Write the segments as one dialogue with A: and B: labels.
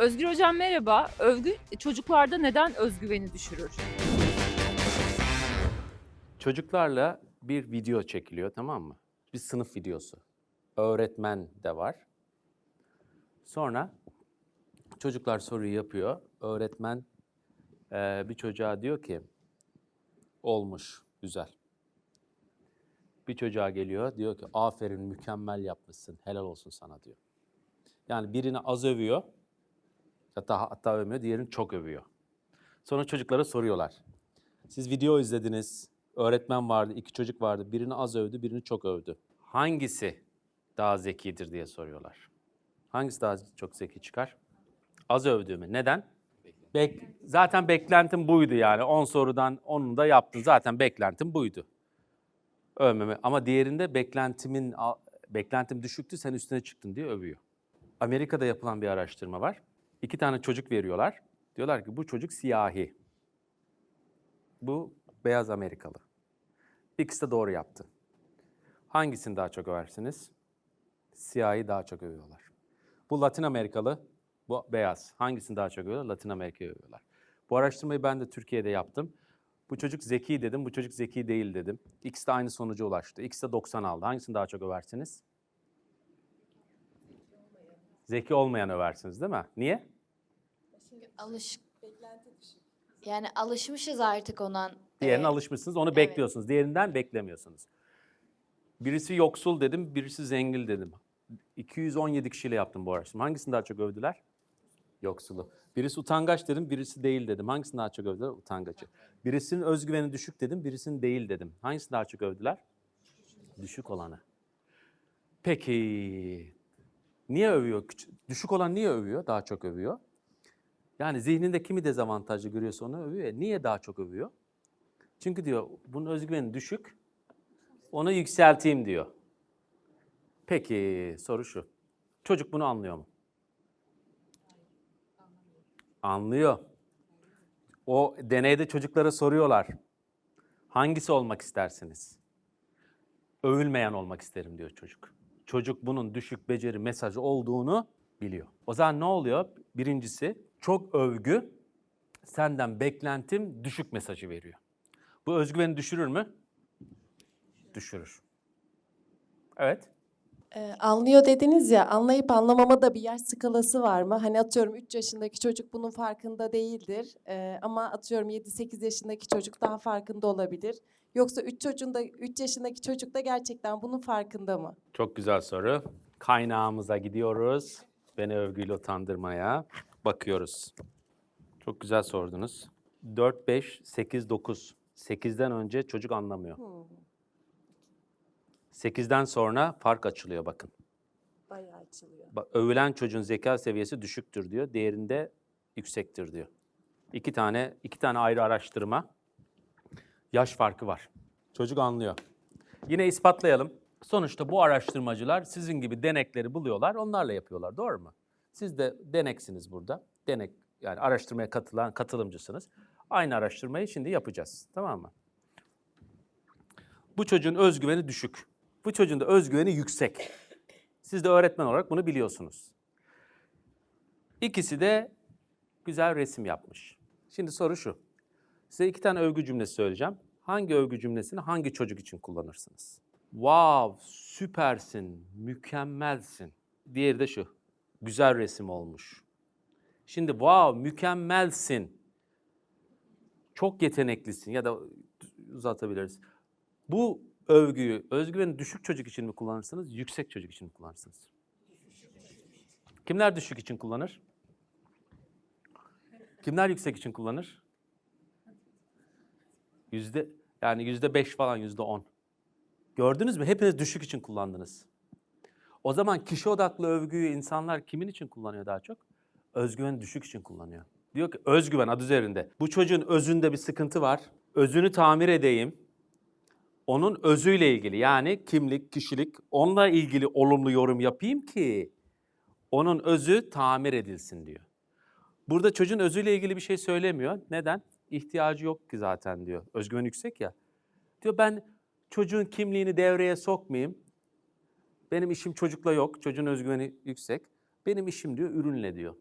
A: Özgür Hocam merhaba. Övgü çocuklarda neden özgüveni düşürür?
B: Çocuklarla bir video çekiliyor tamam mı? Bir sınıf videosu. Öğretmen de var. Sonra çocuklar soruyu yapıyor. Öğretmen eee, bir çocuğa diyor ki olmuş, güzel. Bir çocuğa geliyor diyor ki aferin mükemmel yapmışsın, helal olsun sana diyor. Yani birini az övüyor, hatta hatta övmüyor, diğerini çok övüyor. Sonra çocuklara soruyorlar. Siz video izlediniz, öğretmen vardı, iki çocuk vardı. Birini az övdü, birini çok övdü. Hangisi daha zekidir diye soruyorlar. Hangisi daha çok zeki çıkar? Az övdüğümü. Neden? Bek zaten beklentim buydu yani. 10 sorudan 10'unu da yaptın. Zaten beklentim buydu. Övmeme. Ama diğerinde beklentimin beklentim düşüktü, sen üstüne çıktın diye övüyor. Amerika'da yapılan bir araştırma var. İki tane çocuk veriyorlar. Diyorlar ki bu çocuk siyahi. Bu beyaz Amerikalı. İkisi de doğru yaptı. Hangisini daha çok översiniz? Siyahi daha çok övüyorlar. Bu Latin Amerikalı, bu beyaz. Hangisini daha çok övüyorlar? Latin Amerika'yı övüyorlar. Bu araştırmayı ben de Türkiye'de yaptım. Bu çocuk zeki dedim, bu çocuk zeki değil dedim. İkisi de aynı sonuca ulaştı. İkisi de 90 aldı. Hangisini daha çok översiniz? Zeki olmayan översiniz değil mi? Niye?
C: Alış yani alışmışız artık ona.
B: Diğerine
C: Ee,
B: alışmışsınız, onu
C: evet.
B: bekliyorsunuz. Diğerinden beklemiyorsunuz. Birisi yoksul dedim, birisi zengin dedim. 217 kişiyle yaptım bu araştırma. Hangisini daha çok övdüler? Yoksulu. Birisi utangaç dedim, birisi değil dedim. Hangisini daha çok övdüler? Utangacı. Birisinin özgüveni düşük dedim, birisinin değil dedim. Hangisini daha çok övdüler? Düşük olanı. Peki, niye övüyor? Düşük olan niye övüyor? Daha çok övüyor. Yani zihninde kimi dezavantajlı görüyorsa onu övüyor. ya. Niye daha çok övüyor? Çünkü diyor bunun özgüveni düşük, onu yükselteyim diyor. Peki soru şu. Çocuk bunu anlıyor mu? Anlıyor. O deneyde çocuklara soruyorlar. Hangisi olmak istersiniz? Övülmeyen olmak isterim diyor çocuk. Çocuk bunun düşük beceri mesajı olduğunu biliyor. O zaman ne oluyor? Birincisi çok övgü senden beklentim düşük mesajı veriyor. Bu özgüveni düşürür mü? Düşürür. Evet.
D: Ee, anlıyor dediniz ya, anlayıp anlamama da bir yaş skalası var mı? Hani atıyorum 3 yaşındaki çocuk bunun farkında değildir. Ee, ama atıyorum 7-8 yaşındaki çocuk daha farkında olabilir. Yoksa 3 çocuğun da 3 yaşındaki çocuk da gerçekten bunun farkında mı?
B: Çok güzel soru. Kaynağımıza gidiyoruz. Beni övgüyle utandırmaya bakıyoruz. Çok güzel sordunuz. 4, 5, 8, 9. 8'den önce çocuk anlamıyor. 8'den sonra fark açılıyor bakın.
D: Bayağı açılıyor.
B: Bak, övülen çocuğun zeka seviyesi düşüktür diyor. Diğerinde yüksektir diyor. İki tane iki tane ayrı araştırma. Yaş farkı var. Çocuk anlıyor. Yine ispatlayalım. Sonuçta bu araştırmacılar sizin gibi denekleri buluyorlar, onlarla yapıyorlar. Doğru mu? Siz de deneksiniz burada. Denek yani araştırmaya katılan katılımcısınız. Aynı araştırmayı şimdi yapacağız. Tamam mı? Bu çocuğun özgüveni düşük. Bu çocuğun da özgüveni yüksek. Siz de öğretmen olarak bunu biliyorsunuz. İkisi de güzel resim yapmış. Şimdi soru şu. Size iki tane övgü cümlesi söyleyeceğim. Hangi övgü cümlesini hangi çocuk için kullanırsınız? Wow, süpersin, mükemmelsin. Diğeri de şu. Güzel resim olmuş. Şimdi wow, mükemmelsin. Çok yeteneklisin ya da uzatabiliriz. Bu övgüyü özgüveni düşük çocuk için mi kullanırsınız, yüksek çocuk için mi kullanırsınız? Kimler düşük için kullanır? Kimler yüksek için kullanır? Yüzde yani yüzde beş falan yüzde on. Gördünüz mü? Hepiniz düşük için kullandınız. O zaman kişi odaklı övgüyü insanlar kimin için kullanıyor daha çok? Özgüven düşük için kullanıyor. Diyor ki özgüven adı üzerinde. Bu çocuğun özünde bir sıkıntı var. Özünü tamir edeyim. Onun özüyle ilgili yani kimlik, kişilik onunla ilgili olumlu yorum yapayım ki onun özü tamir edilsin diyor. Burada çocuğun özüyle ilgili bir şey söylemiyor. Neden? İhtiyacı yok ki zaten diyor. Özgüven yüksek ya. Diyor ben çocuğun kimliğini devreye sokmayayım. Benim işim çocukla yok. Çocuğun özgüveni yüksek. Benim işim diyor ürünle diyor.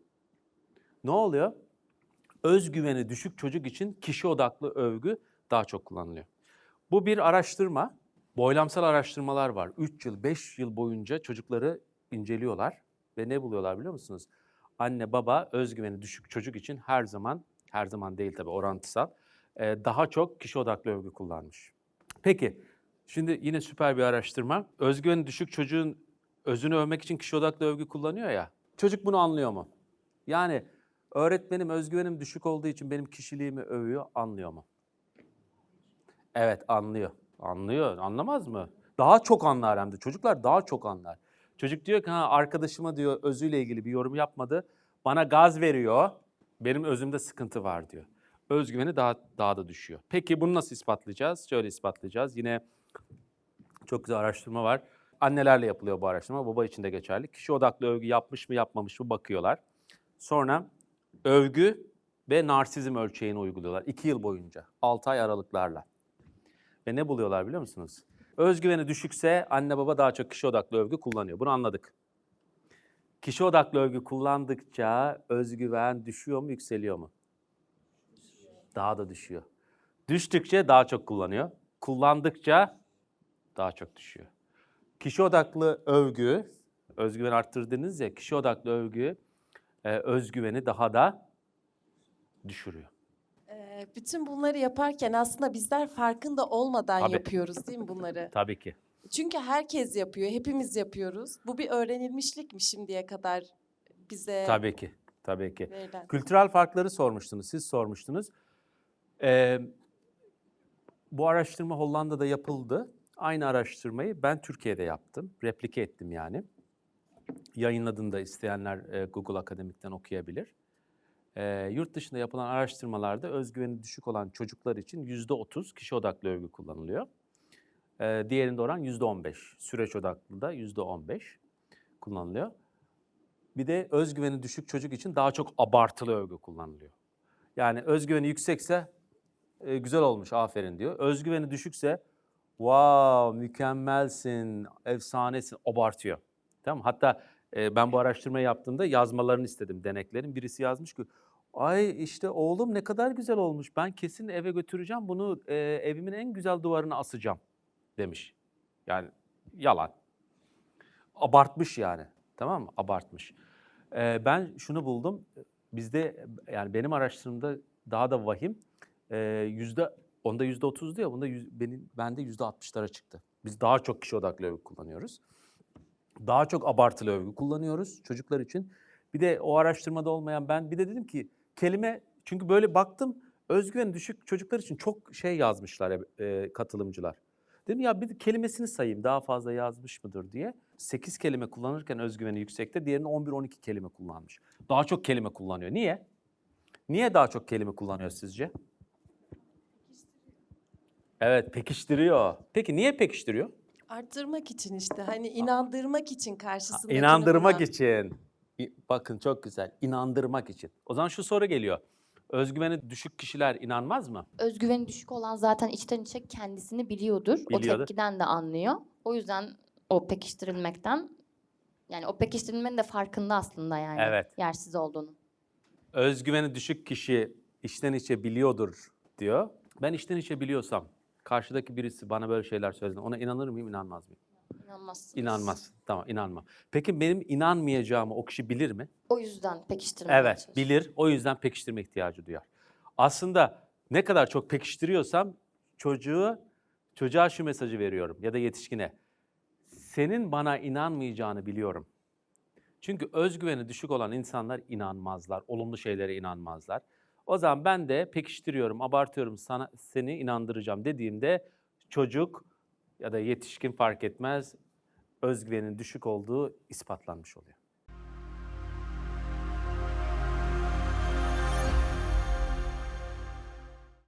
B: ne oluyor? Özgüveni düşük çocuk için kişi odaklı övgü daha çok kullanılıyor. Bu bir araştırma. Boylamsal araştırmalar var. 3 yıl, 5 yıl boyunca çocukları inceliyorlar ve ne buluyorlar biliyor musunuz? Anne baba özgüveni düşük çocuk için her zaman, her zaman değil tabii orantısal, e, daha çok kişi odaklı övgü kullanmış. Peki, şimdi yine süper bir araştırma. Özgüveni düşük çocuğun özünü övmek için kişi odaklı övgü kullanıyor ya. Çocuk bunu anlıyor mu? Yani öğretmenim özgüvenim düşük olduğu için benim kişiliğimi övüyor, anlıyor mu? Evet anlıyor. Anlıyor. Anlamaz mı? Daha çok anlar hem de. Çocuklar daha çok anlar. Çocuk diyor ki ha arkadaşıma diyor özüyle ilgili bir yorum yapmadı. Bana gaz veriyor. Benim özümde sıkıntı var diyor. Özgüveni daha daha da düşüyor. Peki bunu nasıl ispatlayacağız? Şöyle ispatlayacağız. Yine çok güzel araştırma var. Annelerle yapılıyor bu araştırma. Baba için de geçerli. Kişi odaklı övgü yapmış mı yapmamış mı bakıyorlar. Sonra övgü ve narsizm ölçeğini uyguluyorlar. iki yıl boyunca. 6 ay aralıklarla. Ve ne buluyorlar biliyor musunuz? Özgüveni düşükse anne baba daha çok kişi odaklı övgü kullanıyor. Bunu anladık. Kişi odaklı övgü kullandıkça özgüven düşüyor mu, yükseliyor mu? Daha da düşüyor. Düştükçe daha çok kullanıyor. Kullandıkça daha çok düşüyor. Kişi odaklı övgü, özgüven arttırdınız ya, kişi odaklı övgü e, özgüveni daha da düşürüyor.
D: Bütün bunları yaparken aslında bizler farkında olmadan
B: Tabii.
D: yapıyoruz değil mi bunları?
B: Tabii ki.
D: Çünkü herkes yapıyor, hepimiz yapıyoruz. Bu bir öğrenilmişlik mi şimdiye kadar bize
B: Tabii ki. Tabii ki.
D: verilen?
B: Kültürel farkları sormuştunuz, siz sormuştunuz. Ee, bu araştırma Hollanda'da yapıldı. Aynı araştırmayı ben Türkiye'de yaptım. Replike ettim yani. Yayınladığında isteyenler e, Google Akademik'ten okuyabilir. Ee, yurt dışında yapılan araştırmalarda özgüveni düşük olan çocuklar için yüzde otuz kişi odaklı övgü kullanılıyor. Ee, diğerinde oran yüzde on beş. Süreç odaklı da yüzde on beş kullanılıyor. Bir de özgüveni düşük çocuk için daha çok abartılı övgü kullanılıyor. Yani özgüveni yüksekse e, güzel olmuş aferin diyor. Özgüveni düşükse wow mükemmelsin, efsanesin abartıyor. Tamam? Hatta e, ben bu araştırmayı yaptığımda yazmalarını istedim deneklerin. Birisi yazmış ki ay işte oğlum ne kadar güzel olmuş. Ben kesin eve götüreceğim bunu e, evimin en güzel duvarına asacağım demiş. Yani yalan. Abartmış yani. Tamam mı? Abartmış. Ee, ben şunu buldum. Bizde yani benim araştırmamda daha da vahim. Ee, yüzde onda yüzde otuzdu ya bunda yüz, benim bende yüzde altmışlara çıktı. Biz daha çok kişi odaklı övgü kullanıyoruz. Daha çok abartılı övgü kullanıyoruz çocuklar için. Bir de o araştırmada olmayan ben bir de dedim ki kelime çünkü böyle baktım özgüven düşük çocuklar için çok şey yazmışlar e, katılımcılar. Dedim ya bir kelimesini sayayım daha fazla yazmış mıdır diye. 8 kelime kullanırken özgüveni yüksekte diğerini 11-12 kelime kullanmış. Daha çok kelime kullanıyor. Niye? Niye daha çok kelime kullanıyor sizce? Evet pekiştiriyor. Peki niye pekiştiriyor?
D: Arttırmak için işte hani inandırmak için karşısındakini
B: İnandırmak için. Bakın çok güzel. İnandırmak için. O zaman şu soru geliyor. Özgüveni düşük kişiler inanmaz mı?
C: Özgüveni düşük olan zaten içten içe kendisini biliyordur. O
B: Biliyordur.
C: tepkiden de anlıyor. O yüzden o pekiştirilmekten yani o pekiştirilmenin de farkında aslında yani
B: Evet.
C: yersiz olduğunu.
B: Özgüveni düşük kişi içten içe biliyordur diyor. Ben içten içe biliyorsam karşıdaki birisi bana böyle şeyler söyledi. Ona inanır mıyım, inanmaz mıyım?
C: İnanmazsınız.
B: İnanmaz. Tamam, inanmam. Peki benim inanmayacağımı o kişi bilir mi?
C: O yüzden pekiştirmeye
B: Evet,
C: çalışıyor.
B: bilir. O yüzden pekiştirme ihtiyacı duyar. Aslında ne kadar çok pekiştiriyorsam çocuğu çocuğa şu mesajı veriyorum ya da yetişkine. Senin bana inanmayacağını biliyorum. Çünkü özgüveni düşük olan insanlar inanmazlar, olumlu şeylere inanmazlar. O zaman ben de pekiştiriyorum, abartıyorum, sana seni inandıracağım dediğimde çocuk ya da yetişkin fark etmez özgüvenin düşük olduğu ispatlanmış oluyor.